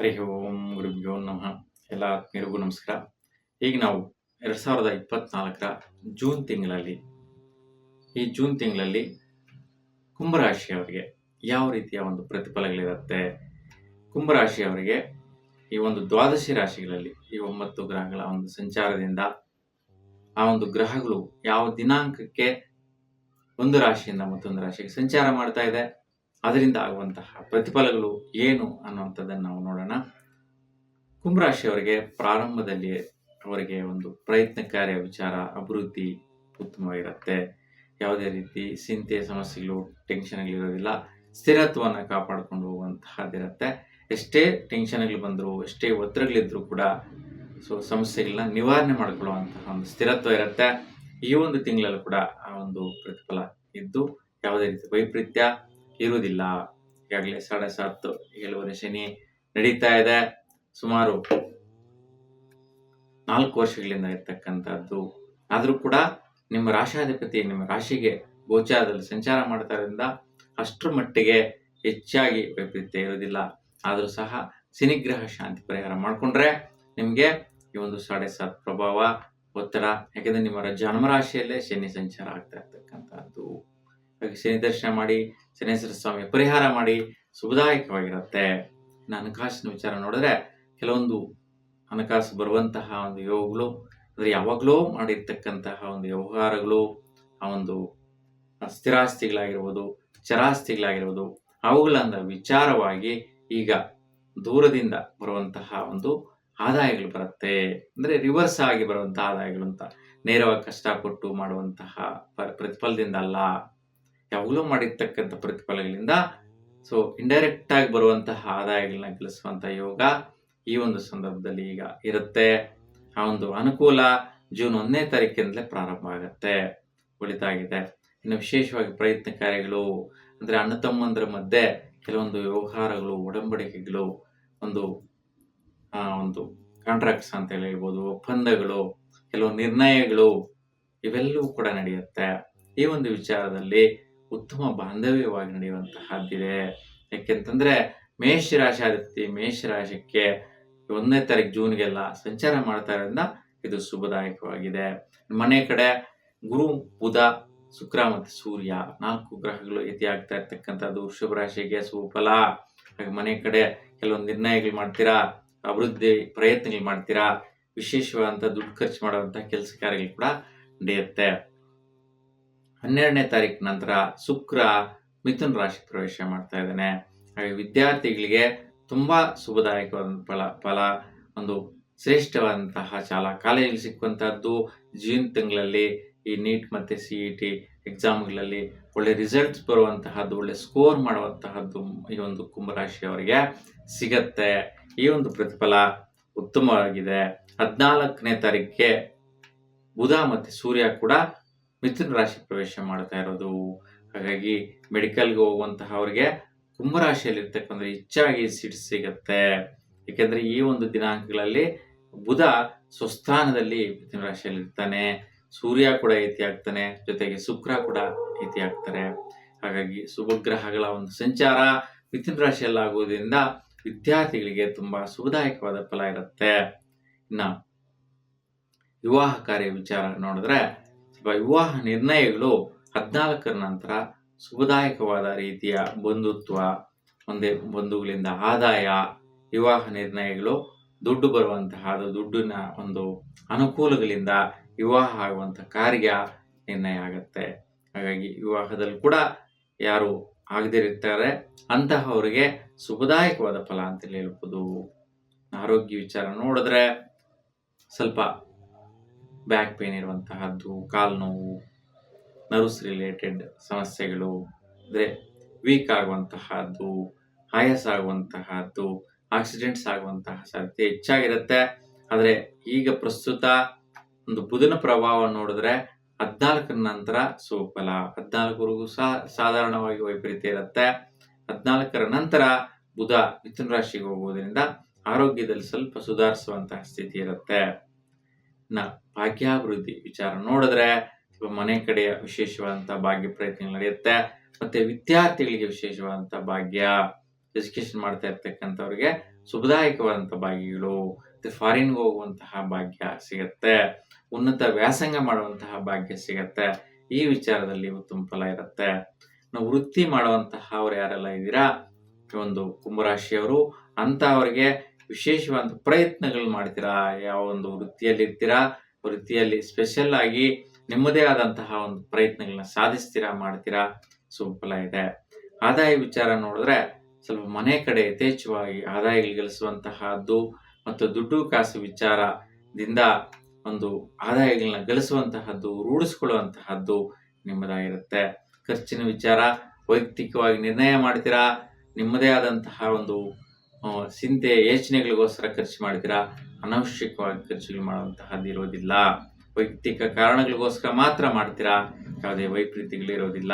ಹರಿ ಓಂ ಗುರುಭ್ಯೋ ನಮಃ. ಎಲ್ಲ ಆತ್ಮೀಯರಿಗೂ ನಮಸ್ಕಾರ. ಈಗ ನಾವು ಎರಡು ಸಾವಿರದ ಇಪ್ಪತ್ನಾಲ್ಕರ ಜೂನ್ ತಿಂಗಳಲ್ಲಿ, ಈ ಜೂನ್ ತಿಂಗಳಲ್ಲಿ ಕುಂಭರಾಶಿಯವರಿಗೆ ಯಾವ ರೀತಿಯ ಒಂದು ಪ್ರತಿಫಲಗಳಿರುತ್ತೆ? ಕುಂಭರಾಶಿಯವರಿಗೆ ಈ ಒಂದು ದ್ವಾದಶಿ ರಾಶಿಗಳಲ್ಲಿ ಈ ಒಂಬತ್ತು ಗ್ರಹಗಳ ಒಂದು ಸಂಚಾರದಿಂದ, ಆ ಒಂದು ಗ್ರಹಗಳು ಯಾವ ದಿನಾಂಕಕ್ಕೆ ಒಂದು ರಾಶಿಯಿಂದ ಮತ್ತೊಂದು ರಾಶಿಗೆ ಸಂಚಾರ ಮಾಡ್ತಾ ಇದೆ? ಅದರಿಂದ ಆಗುವಂತಹ ಪ್ರತಿಫಲಗಳು ಏನು ಅನ್ನುವಂಥದ್ದನ್ನು ನಾವು ನೋಡೋಣ. ಕುಂಭರಾಶಿಯವರಿಗೆ ಪ್ರಾರಂಭದಲ್ಲಿ ಅವರಿಗೆ ಒಂದು ಪ್ರಯತ್ನಕಾರ್ಯ ವಿಚಾರ, ಅಭಿವೃದ್ಧಿ ಉತ್ತಮವಾಗಿರುತ್ತೆ. ಯಾವುದೇ ರೀತಿ ಚಿಂತೆ, ಸಮಸ್ಯೆಗಳು ಟೆನ್ಷನ್ಗಳಿರೋದಿಲ್ಲ ಸ್ಥಿರತ್ವವನ್ನು ಕಾಪಾಡಿಕೊಂಡು ಹೋಗುವಂತಹದ್ದಿರುತ್ತೆ. ಎಷ್ಟೇ ಟೆನ್ಷನ್ಗಳು ಬಂದರೂ, ಎಷ್ಟೇ ಒತ್ತಡಗಳಿದ್ರೂ ಕೂಡ ಸೊ ಸಮಸ್ಯೆಗಳನ್ನ ನಿವಾರಣೆ ಮಾಡಿಕೊಳ್ಳುವಂತಹ ಒಂದು ಸ್ಥಿರತ್ವ ಇರುತ್ತೆ. ಈ ಒಂದು ತಿಂಗಳಲ್ಲೂ ಕೂಡ ಆ ಒಂದು ಪ್ರತಿಫಲ ಇದ್ದು, ಯಾವುದೇ ರೀತಿ ವೈಪರೀತ್ಯ ಇರುವುದಿಲ್ಲ. ಈಗಾಗಲೇ ಸಾಡೆ ಸಾತ್ತು ಏಳುವರೆ ಶನಿ ನಡೀತಾ ಇದೆ. ಸುಮಾರು ನಾಲ್ಕು ವರ್ಷಗಳಿಂದ ಇರ್ತಕ್ಕಂಥದ್ದು. ಆದರೂ ಕೂಡ ನಿಮ್ಮ ರಾಶಾಧಿಪತಿ ನಿಮ್ಮ ರಾಶಿಗೆ ಗೋಚಾರದಲ್ಲಿ ಸಂಚಾರ ಮಾಡ್ತಾ ಇರೋದ್ರಿಂದ ಅಷ್ಟರ ಮಟ್ಟಿಗೆ ಹೆಚ್ಚಾಗಿ ವೈಪರೀತ್ಯ ಇರೋದಿಲ್ಲ ಆದರೂ ಸಹ ಶನಿಗ್ರಹ ಶಾಂತಿ ಪರಿಹಾರ ಮಾಡಿಕೊಂಡ್ರೆ ನಿಮಗೆ ಈ ಒಂದು ಸಾಡೆ ಸಾತ್ ಪ್ರಭಾವ, ಒತ್ತಡ, ಯಾಕೆಂದ್ರೆ ನಿಮ್ಮ ಜನ್ಮರಾಶಿಯಲ್ಲೇ ಶನಿ ಸಂಚಾರ ಆಗ್ತಾ ಇರ್ತಕ್ಕಂಥದ್ದು. ಹಾಗೆ ಶನಿ ದರ್ಶನ ಮಾಡಿ ಶನೇಶ್ವರ ಸ್ವಾಮಿ ಪರಿಹಾರ ಮಾಡಿ ಶುಭದಾಯಕವಾಗಿರುತ್ತೆ ಇನ್ನು ಹಣಕಾಸಿನ ವಿಚಾರ ನೋಡಿದ್ರೆ ಕೆಲವೊಂದು ಹಣಕಾಸು ಬರುವಂತಹ ಒಂದು ಯೋಗಗಳು, ಅಂದರೆ ಯಾವಾಗಲೂ ಮಾಡಿರ್ತಕ್ಕಂತಹ ಒಂದು ವ್ಯವಹಾರಗಳು, ಆ ಒಂದು ಸ್ಥಿರಾಸ್ತಿಗಳಾಗಿರ್ಬೋದು ಚರಾಸ್ತಿಗಳಾಗಿರ್ಬೋದು, ಅವುಗಳನ್ನ ವಿಚಾರವಾಗಿ ಈಗ ದೂರದಿಂದ ಬರುವಂತಹ ಒಂದು ಆದಾಯಗಳು ಬರುತ್ತೆ. ಅಂದರೆ ರಿವರ್ಸ್ ಆಗಿ ಬರುವಂತಹ ಆದಾಯಗಳು ಅಂತ. ನೇರವಾಗಿ ಕಷ್ಟಪಟ್ಟು ಮಾಡುವಂತಹ ಪ್ರತಿಫಲದಿಂದ ಅಲ್ಲ. ಯಾವಾಗಲೂ ಮಾಡಿರ್ತಕ್ಕಂಥ ಪ್ರತಿಫಲಗಳಿಂದ ಸೊ ಇಂಡೈರೆಕ್ಟ್ ಆಗಿ ಬರುವಂತಹ ಆದಾಯಗಳನ್ನ ಗಳಿಸುವಂತಹ ಯೋಗ ಈ ಒಂದು ಸಂದರ್ಭದಲ್ಲಿ ಈಗ ಇರುತ್ತೆ. ಆ ಒಂದು ಅನುಕೂಲ ಜೂನ್ ಒಂದನೇ ತಾರೀಕಿಂದಲೇ ಪ್ರಾರಂಭ ಆಗುತ್ತೆ, ಒಳಿತಾಗಿದೆ. ಇನ್ನು ವಿಶೇಷವಾಗಿ ಪ್ರಯತ್ನ ಕಾರ್ಯಗಳು ಅಂದ್ರೆ ಅಣ್ಣ ತಮ್ಮಂದ್ರ ಮಧ್ಯೆ ಕೆಲವೊಂದು ವ್ಯವಹಾರಗಳು, ಒಡಂಬಡಿಕೆಗಳು, ಒಂದು ಒಂದು ಕಾಂಟ್ರಾಕ್ಟ್ಸ್ ಅಂತ ಹೇಳಿ ಹೇಳ್ಬೋದು, ಒಪ್ಪಂದಗಳು, ಕೆಲವು ನಿರ್ಣಯಗಳು ಇವೆಲ್ಲವೂ ಕೂಡ ನಡೆಯುತ್ತೆ. ಈ ಒಂದು ವಿಚಾರದಲ್ಲಿ ಉತ್ತಮ ಬಾಂಧವ್ಯವಾಗಿ ನಡೆಯುವಂತಹದ್ದಿದೆ ಯಾಕೆಂತಂದ್ರೆ ಮೇಷ ರಾಶಿ ಮೇಷರಾಶಿಕ್ಕೆ ಮೇಷ ರಾಶಿಗೆ ಒಂದನೇ ತಾರೀಕು ಜೂನ್ಗೆಲ್ಲ ಸಂಚಾರ ಮಾಡ್ತಾ ಇರೋದ್ರಿಂದ ಇದು ಶುಭದಾಯಕವಾಗಿದೆ. ಮನೆ ಕಡೆ ಗುರು, ಬುಧ, ಶುಕ್ರ ಮತ್ತು ಸೂರ್ಯ ನಾಲ್ಕು ಗ್ರಹಗಳು ಯತಿ ಆಗ್ತಾ ಇರ್ತಕ್ಕಂಥದ್ದು. ವೃಷಭ ರಾಶಿಗೆ ಸುಫಲ. ಹಾಗೆ ಮನೆ ಕಡೆ ಕೆಲವೊಂದು ನಿರ್ಣಯಗಳು ಮಾಡ್ತೀರಾ? ಅಭಿವೃದ್ಧಿ ಪ್ರಯತ್ನಗಳು ಮಾಡ್ತೀರಾ? ವಿಶೇಷವಾದಂಥ ದುಡ್ಡು ಖರ್ಚು ಮಾಡುವಂಥ ಕೆಲಸ ಕಾರ್ಯಗಳು ಕೂಡ ನಡೆಯುತ್ತೆ. ಹನ್ನೆರಡನೇ ತಾರೀಕು ನಂತರ ಶುಕ್ರ, ಮಿಥುನ್ ರಾಶಿ ಪ್ರವೇಶ ಮಾಡ್ತಾ ಇದ್ದಾನೆ. ಹಾಗೆ ವಿದ್ಯಾರ್ಥಿಗಳಿಗೆ ತುಂಬ ಶುಭದಾಯಕವಾದ ಫಲ ಫಲ, ಒಂದು ಶ್ರೇಷ್ಠವಾದಂತಹ ಶಾಲಾ ಕಾಲೇಜಲ್ಲಿ ಸಿಕ್ಕುವಂತಹದ್ದು. ಜೂನ್ ತಿಂಗಳಲ್ಲಿ ಈ ನೀಟ್ ಮತ್ತೆ ಸಿ ಇ ಟಿ ಎಕ್ಸಾಮ್ಗಳಲ್ಲಿ ಒಳ್ಳೆ ರಿಸಲ್ಟ್ಸ್ ಬರುವಂತಹದ್ದು, ಒಳ್ಳೆ ಸ್ಕೋರ್ ಮಾಡುವಂತಹದ್ದು ಈ ಒಂದು ಕುಂಭರಾಶಿಯವರಿಗೆ ಸಿಗತ್ತೆ. ಈ ಒಂದು ಪ್ರತಿಫಲ ಉತ್ತಮವಾಗಿದೆ. ಹದಿನಾಲ್ಕನೇ ತಾರೀಕಿಗೆ ಬುಧ ಮತ್ತು ಸೂರ್ಯ ಕೂಡ ಮಿಥುನ ರಾಶಿ ಪ್ರವೇಶ ಮಾಡ್ತಾ ಇರೋದು. ಹಾಗಾಗಿ ಮೆಡಿಕಲ್ಗೆ ಹೋಗುವಂತಹ ಅವರಿಗೆ ಕುಂಭರಾಶಿಯಲ್ಲಿ ಇರ್ತಕ್ಕಂಥ ಹೆಚ್ಚಾಗಿ ಸೀಟ್ ಸಿಗತ್ತೆ. ಯಾಕೆಂದ್ರೆ ಈ ಒಂದು ದಿನಾಂಕಗಳಲ್ಲಿ ಬುಧ ಸ್ವಸ್ಥಾನದಲ್ಲಿ ಮಿಥುನ ರಾಶಿಯಲ್ಲಿ ಇರ್ತಾನೆ ಸೂರ್ಯ ಕೂಡ ಏತಿ ಆಗ್ತಾನೆ. ಜೊತೆಗೆ ಶುಕ್ರ ಕೂಡ ಏತಿ ಆಗ್ತಾರೆ. ಹಾಗಾಗಿ ಶುಭಗ್ರಹಗಳ ಒಂದು ಸಂಚಾರ ಮಿಥುನ ರಾಶಿಯಲ್ಲಿ ವಿದ್ಯಾರ್ಥಿಗಳಿಗೆ ತುಂಬಾ ಶುಭದಾಯಕವಾದ ಫಲ ಇರುತ್ತೆ. ಇನ್ನ ವಿವಾಹ ಕಾರ್ಯ ವಿಚಾರ ನೋಡಿದ್ರೆ ಸ್ವಲ್ಪ ವಿವಾಹ ನಿರ್ಣಯಗಳು ಹದಿನಾಲ್ಕರ ನಂತರ ಶುಭದಾಯಕವಾದ ರೀತಿಯ ಬಂಧುತ್ವ, ಒಂದೇ ಬಂಧುಗಳಿಂದ ಆದಾಯ, ವಿವಾಹ ನಿರ್ಣಯಗಳು, ದುಡ್ಡು ಬರುವಂತಹ ದುಡ್ಡಿನ ಒಂದು ಅನುಕೂಲಗಳಿಂದ ವಿವಾಹ ಆಗುವಂಥ ಕಾರ್ಯ ನಿರ್ಣಯ ಆಗುತ್ತೆ. ಹಾಗಾಗಿ ವಿವಾಹದಲ್ಲಿ ಕೂಡ ಯಾರು ಆಗದಿರುತ್ತಾರೆ ಅಂತಹವರಿಗೆ ಶುಭದಾಯಕವಾದ ಫಲ ಅಂತ ಹೇಳ್ಬೋದು. ಆರೋಗ್ಯ ವಿಚಾರ ನೋಡಿದ್ರೆ ಸ್ವಲ್ಪ ಬ್ಯಾಕ್ ಪೇನ್ ಇರುವಂತಹದ್ದು, ಕಾಲು ನೋವು ನರ್ವ್ಸ್ ರಿಲೇಟೆಡ್ ಸಮಸ್ಯೆಗಳು, ಅಂದರೆ ವೀಕ್ ಆಗುವಂತಹದ್ದು, ಆಯಾಸ ಆಗುವಂತಹದ್ದು ಆಕ್ಸಿಡೆಂಟ್ಸ್ ಆಗುವಂತಹ ಸಾಧ್ಯತೆ ಹೆಚ್ಚಾಗಿರುತ್ತೆ. ಆದರೆ ಈಗ ಪ್ರಸ್ತುತ ಒಂದು ಬುಧನ ಪ್ರಭಾವ ನೋಡಿದ್ರೆ ಹದಿನಾಲ್ಕರ ನಂತರ ಸೋಫಲ ಹದಿನಾಲ್ಕರಿಗೂ ಸಹ ಸಾಧಾರಣವಾಗಿ ವೈಪರೀತ್ಯ ಇರುತ್ತೆ. ಹದಿನಾಲ್ಕರ ನಂತರ ಬುಧ ಮಿಥುನ ರಾಶಿಗೆ ಹೋಗುವುದರಿಂದ ಆರೋಗ್ಯದಲ್ಲಿ ಸ್ವಲ್ಪ ಸುಧಾರಿಸುವಂತಹ ಸ್ಥಿತಿ ಇರುತ್ತೆ. ಇನ್ನ ಭಾಗ್ಯಾಭಿವೃದ್ಧಿ ವಿಚಾರ ನೋಡಿದ್ರೆ ಮನೆ ಕಡೆಯ ವಿಶೇಷವಾದಂತಹ ಭಾಗ್ಯ ಪ್ರಯತ್ನಗಳು ನಡೆಯುತ್ತೆ, ಮತ್ತೆ ವಿದ್ಯಾರ್ಥಿಗಳಿಗೆ ವಿಶೇಷವಾದಂತಹ ಭಾಗ್ಯ ಎಜುಕೇಶನ್ ಮಾಡ್ತಾ ಇರ್ತಕ್ಕಂಥವ್ರಿಗೆ ಶುಭದಾಯಕವಾದಂಥ ಭಾಗ್ಯಗಳು, ಮತ್ತು ಫಾರಿನ್ಗೆ ಹೋಗುವಂತಹ ಭಾಗ್ಯ ಸಿಗತ್ತೆ, ಉನ್ನತ ವ್ಯಾಸಂಗ ಮಾಡುವಂತಹ ಭಾಗ್ಯ ಸಿಗತ್ತೆ, ಈ ವಿಚಾರದಲ್ಲಿ ಉತ್ತಮ ಫಲ ಇರುತ್ತೆ. ನಾವು ವೃತ್ತಿ ಮಾಡುವಂತಹ ಅವ್ರು ಯಾರೆಲ್ಲ ಇದ್ದೀರಾ, ಒಂದು ಕುಂಭರಾಶಿಯವರು ಅಂತ ಅವರಿಗೆ ವಿಶೇಷವಾದ ಪ್ರಯತ್ನಗಳು ಮಾಡ್ತೀರಾ, ಯಾವ ಒಂದು ವೃತ್ತಿಯಲ್ಲಿ ಇರ್ತೀರಾ ವೃತ್ತಿಯಲ್ಲಿ ಸ್ಪೆಷಲ್ ಆಗಿ ನಿಮ್ಮದೇ ಆದಂತಹ ಒಂದು ಪ್ರಯತ್ನಗಳನ್ನ ಸಾಧಿಸ್ತೀರಾ ಮಾಡ್ತೀರಾ? ಶುಭ ಇದೆ. ಆದಾಯ ವಿಚಾರ ನೋಡಿದ್ರೆ ಸ್ವಲ್ಪ ಮನೆ ಕಡೆ ಯಥೇಚ್ಛವಾಗಿ ಆದಾಯ ಗಳಿಸುವಂತಹದ್ದು ಮತ್ತು ದುಡ್ಡು ಕಾಸು ವಿಚಾರದಿಂದ ಒಂದು ಆದಾಯಗಳನ್ನ ಗಳಿಸುವಂತಹದ್ದು, ರೂಢಿಸ್ಕೊಳ್ಳುವಂತಹದ್ದು ನಿಮ್ಮದಾಗಿರುತ್ತೆ ಖರ್ಚಿನ ವಿಚಾರ ವೈಯಕ್ತಿಕವಾಗಿ ನಿರ್ಣಯ ಮಾಡ್ತೀರಾ? ನಿಮ್ಮದೇ ಆದಂತಹ ಒಂದು ಚಿಂತೆ, ಯೋಚನೆಗಳಿಗೋಸ್ಕರ ಖರ್ಚು ಮಾಡ್ತೀರಾ? ಅನವಶ್ಯಕವಾಗಿ ಖರ್ಚುಗಳು ಮಾಡುವಂತಹದ್ದು ಇರೋದಿಲ್ಲ. ವೈಯಕ್ತಿಕ ಕಾರಣಗಳಿಗೋಸ್ಕರ ಮಾತ್ರ ಮಾಡ್ತೀರಾ? ಯಾವುದೇ ವೈಪರೀತ್ಯಗಳಿರೋದಿಲ್ಲ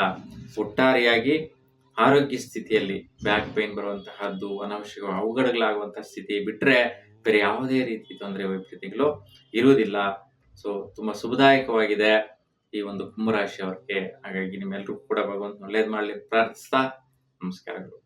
ಒಟ್ಟಾರೆಯಾಗಿ ಆರೋಗ್ಯ ಸ್ಥಿತಿಯಲ್ಲಿ ಬ್ಯಾಕ್ ಪೇನ್ ಬರುವಂತಹದ್ದು ಅನವಶ್ಯಕ ಅವಘಡಗಳಾಗುವಂತಹ ಸ್ಥಿತಿ ಬಿಟ್ಟರೆ ಬೇರೆ ಯಾವುದೇ ರೀತಿ ತೊಂದರೆ, ವೈಪರೀತ್ಯಗಳು ಇರುವುದಿಲ್ಲ. ಸೊ ತುಂಬಾ ಶುಭದಾಯಕವಾಗಿದೆ ಈ ಒಂದು ಕುಂಭರಾಶಿ ಅವ್ರಿಗೆ. ಹಾಗಾಗಿ ನಿಮ್ಮೆಲ್ಲರೂ ಕೂಡ ಭಗವಂತ ಒಳ್ಳೇದು ಮಾಡಲಿ ಪ್ರಾರ್ಥಿಸ್ತಾ, ನಮಸ್ಕಾರಗಳು.